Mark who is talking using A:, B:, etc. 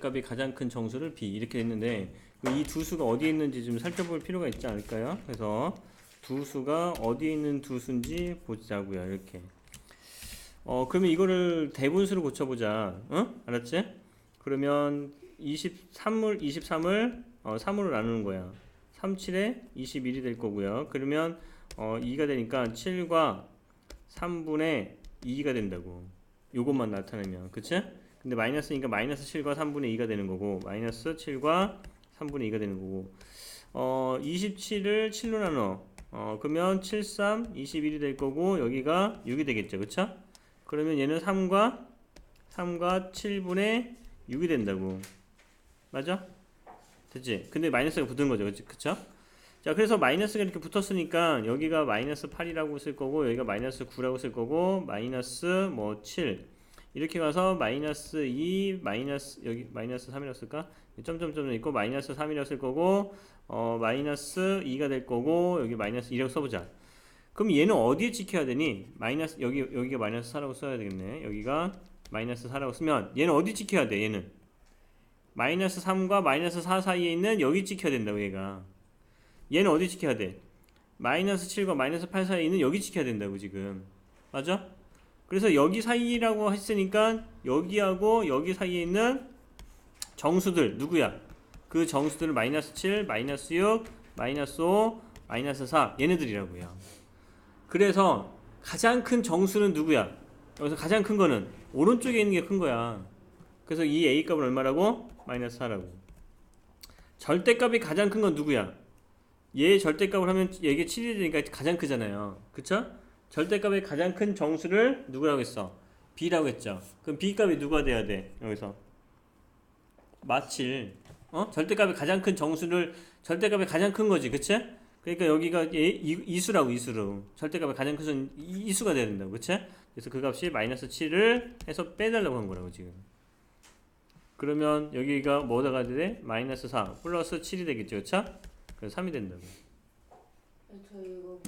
A: 값이 가장 큰 정수를 b 이렇게 했는데 이 두 수가 어디에 있는지 좀 살펴볼 필요가 있지 않을까요? 그래서 두 수가 어디에 있는 두 수인지 보자고요. 이렇게. 어 그러면 이거를 대분수로 고쳐보자. 어? 알았지? 그러면 23을 23을 어, 3으로 나누는 거야. 3, 7에 21이 될 거고요. 그러면 어, 2가 되니까 7과 3분의 2가 된다고. 요것만 나타내면. 그치? 근데 마이너스니까 마이너스 7과 3분의 2가 되는 거고 마이너스 7과 3분의 2가 되는 거고 어 27을 7로 나눠 어 그러면 7, 3, 21이 될 거고 여기가 6이 되겠죠 그쵸? 그러면 얘는 3과 3과 7분의 6이 된다고 맞아? 됐지? 근데 마이너스가 붙은 거죠 그치? 그쵸? 자 그래서 마이너스가 이렇게 붙었으니까 여기가 마이너스 8이라고 쓸 거고 여기가 마이너스 9라고 쓸 거고 마이너스 뭐 7 이렇게 가서 마이너스 2 마이너스 여기 마이너스 3이라고 쓸까? 점점점 있고 마이너스 3이라고 쓸 거고 어 마이너스 2가 될 거고 여기 마이너스 2라고 써보자. 그럼 얘는 어디에 찍혀야 되니? 마이너스 여기 여기가 마이너스 4라고 써야 되겠네. 여기가 마이너스 4라고 쓰면 얘는 어디 찍혀야 돼? 얘는 마이너스 3과 마이너스 4 사이에 있는 여기 찍혀야 된다고 얘가. 얘는 어디 찍혀야 돼? 마이너스 7과 마이너스 8 사이에 있는 여기 찍혀야 된다고 지금. 맞아? 그래서 여기 사이라고 했으니까 여기하고 여기 사이에 있는 정수들 누구야? 그 정수들을 마이너스 7, 마이너스 6, 마이너스 5, 마이너스 4 얘네들이라고요. 그래서 가장 큰 정수는 누구야? 여기서 가장 큰 거는 오른쪽에 있는 게 큰 거야. 그래서 이 a 값은 얼마라고? 마이너스 4라고. 절대값이 가장 큰 건 누구야? 얘 절대값을 하면 얘게 7이 되니까 가장 크잖아요. 그쵸? 절대값의 가장 큰 정수를 누구라고 했어? b라고 했죠. 그럼 b 값이 누가 돼야 돼? 여기서 마칠 어? 절대값의 가장 큰 정수를 절대값의 가장 큰 거지, 그치? 그러니까 여기가 얘, 이, 이수라고 이수로 절대값의 가장 큰 수는 이- 이수가 돼야 된다고, 그치? 그래서 그 값이 마이너스 7을 해서 빼달라고 한 거라고 지금. 그러면 여기가 뭐다가 돼? 마이너스 4 플러스 7이 되겠죠, 그쵸? 그래서 3이 된다고.
B: 저 이거